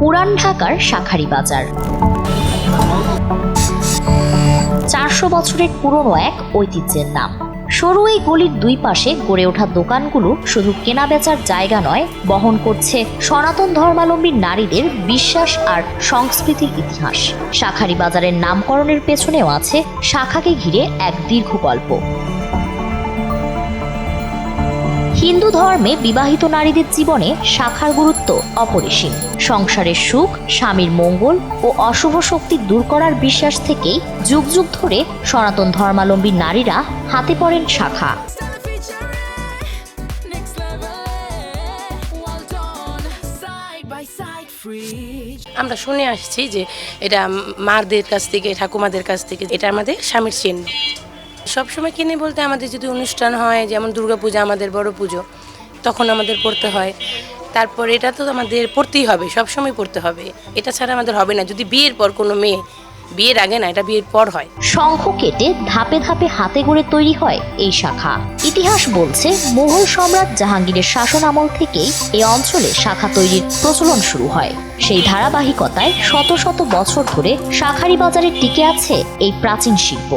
পুরান ঢাকার শাখারি বাজার। চারশো বছরের পুরনো এক ঐতিহ্যের নাম। সরু এই গলির দুই পাশে গড়ে ওঠা দোকানগুলো শুধু কেনাবেচার জায়গা নয়, বহন করছে সনাতন ধর্মাবলম্বী নারীদের বিশ্বাস আর সংস্কৃতির ইতিহাস। শাখারি বাজারের নামকরণের পেছনেও আছে শাখাকে ঘিরে এক দীর্ঘ গল্প। হিন্দু ধর্মে বিবাহিত নারীদের জীবনে শাখার গুরুত্ব অপরিসীম সংসারের সুখ, স্বামীর মঙ্গল ও অশুভ শক্তি দূর করার বিশ্বাস থেকেই যুগ যুগ ধরে সনাতন ধর্মালম্বী নারীরা হাতে পড়েন শাখা. আমরা শুনে আসছি যে এটা মারদের কাছ থেকে, ঠাকুমাদের কাছ থেকে, এটা আমাদের স্বামীর চিহ্ন সবসময় কিনে বলতে আমাদের যদি অনুষ্ঠান হয়, যেমন দুর্গাপূজা আমাদের বড় পুজো, তখন আমাদের পড়তে হয়। তারপর এটা তো আমাদের পড়তেই হবে, সবসময় পড়তে হবে। এটা ছাড়া আমাদের হবে না। যদি বিয়ের পর কোনো মেয়ে, বিয়ের আগে না, এটা বিয়ের পর হয়। শঙ্খ কেটে ধাপে ধাপে হাতে গড়ে তৈরি হয় এই শাখা। ইতিহাস বলছে, মুঘল সম্রাট জাহাঙ্গীরের শাসন আমল থেকেই এই অঞ্চলে শাখা তৈরির প্রচলন শুরু হয়। সেই ধারাবাহিকতায় শত শত বছর ধরে শাখারি বাজারে টিকে আছে এই প্রাচীন শিল্প।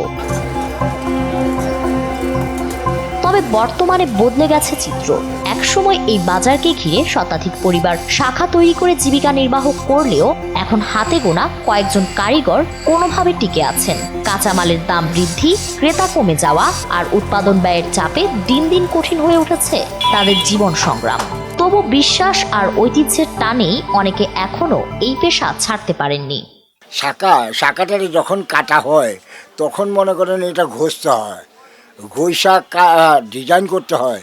বর্তমানে বদলে গেছে চিত্র। একসময় এই বাজারকে ঘিরে শতাধিক পরিবার শাখা তৈরি করে জীবিকা নির্বাহ করলেও এখন হাতে গোনা কয়েকজন কারিগর কোনোভাবে টিকে আছেন। কাঁচামালের দাম বৃদ্ধি, ক্রেতা কমে যাওয়া আর উৎপাদন ব্যয়ের চাপে দিন দিন কঠিন হয়ে উঠেছে তাদের জীবন সংগ্রাম। তবু বিশ্বাস আর ঐতিহ্যের টানেই অনেকে এখনও এই পেশা ছাড়তে পারেননি। শাঁকা শাঁকাটারে যখন কাটা হয়, তখন মনে করেন এটা ঘষতে হয়। ঘষা ডিজাইন করতে হয়।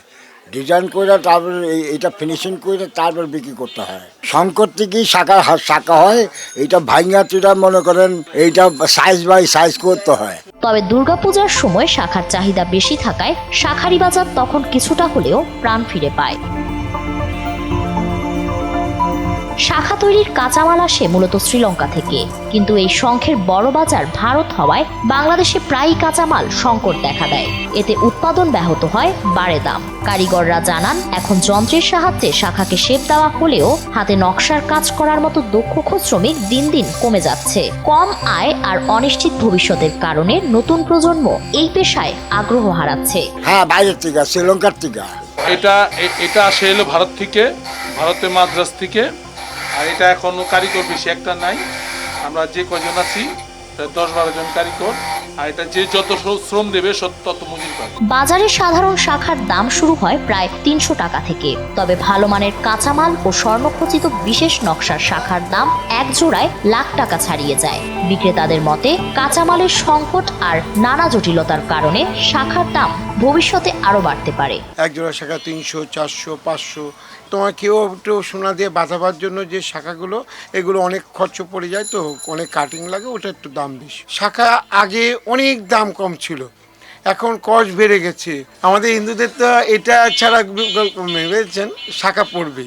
ডিজাইন করে তারপর এটা ফিনিশিং করে তারপর বিক্রি করতে হয়। শঙ্কর থেকেই শাখা শাখা হয়। এটা ভাইঙ্গা চূড়া মনে করেন এইটা সাইজ বাই সাইজ করতে হয়। তবে দুর্গাপূজার সময় শাখার চাহিদা বেশি থাকায় শাখারি বাজার তখন কিছুটা হলেও প্রাণ ফিরে পায়। শাখা তৈরির কাঁচামাল আসে মূলত শ্রীলঙ্কা থেকে। কিন্তু এই শঙ্খের বড় বাজার ভারত হওয়ায় বাংলাদেশে প্রায়ই কাঁচামাল সংকট দেখা দেয়। এতে উৎপাদন ব্যাহত হয় বাড়ে দাম। কারিগররা জানান এখন যন্ত্রের সাহায্যে শাখাকে শেপ দেওয়া হলেও হাতে নকশার কাজ করার মতো দক্ষ শ্রমিক দিন দিন কমে যাচ্ছে। কম আয় আর অনিশ্চিত ভবিষ্যতের কারণে নতুন প্রজন্ম এই পেশায় আগ্রহ হারাচ্ছে। হ্যাঁ বাইরের থেকে শ্রীলঙ্কার থেকে। এটা এটা আসে এলো ভারত থেকে ভারতে মাদ্রাস থেকে। আর এটা এখনও কারিগর বেশি একটা নাই। আমরা যে কজন আছি, দশ বারো জন কারিগর। আর এটা যে যত শ্রম দেবে তত মজুরি পাবে। বাজারে সাধারণ শাখার দাম শুরু হয় প্রায় তিনশো টাকা থেকে। তবে ভালো মানের কাঁচামাল ও স্বর্ণখচিত বিশেষ নকশার শাখার দাম এক জোড়ায় লাখ টাকা ছাড়িয়ে যায়। বিক্রেতাদের মতে কাঁচামালের সংকট আর নানা জটিলতার কারণে শাখার দাম ভবিষ্যতে আরও বাড়তে পারে। এক জোড়া শাখা তিনশো চারশো পাঁচশো। তোমার কেউ একটু সোনা দিয়ে বাঁধাবার জন্য যে শাখাগুলো এগুলো অনেক খরচ পড়ে যায় তো অনেক কাটিং লাগে ওটা একটু দাম বেশি। শাখা আগে অনেক দাম কম ছিল। এখন কস্ট বেড়ে গেছে। আমাদের হিন্দুদের তো এটা ছাড়া ভেবেছেন শাখা পড়বে।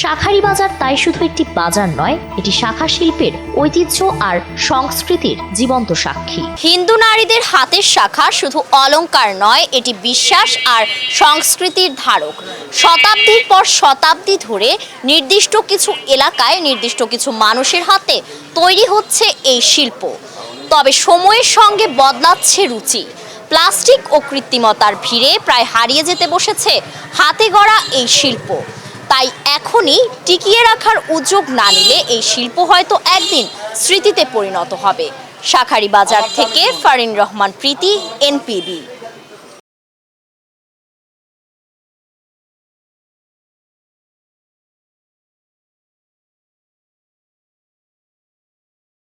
শাখারি বাজার তাই শুধু একটি বাজার নয় এটি শাখা শিল্পের ঐতিহ্য আর সংস্কৃতির জীবন্ত সাক্ষী। হিন্দু নারীদের হাতের শাখা শুধু অলংকার নয় এটি বিশ্বাস আর সংস্কৃতির ধারক। শতাব্দীর পর শতাব্দী ধরে নির্দিষ্ট কিছু এলাকায় নির্দিষ্ট কিছু মানুষের হাতে তৈরি হচ্ছে এই শিল্প। তবে সময়ের সঙ্গে বদলাচ্ছে রুচি। প্লাস্টিক ও কৃত্রিমতার ভিড়ে প্রায় হারিয়ে যেতে বসেছে হাতে গড়া এই শিল্প। তাই এখনই টিকিয়ে রাখার উদ্যোগ না নিলে এই শিল্প হয়তো একদিন স্মৃতিতে পরিণত হবে। শাখারি বাজার থেকে ফারিন রহমান, প্রীতি, এনপিবি।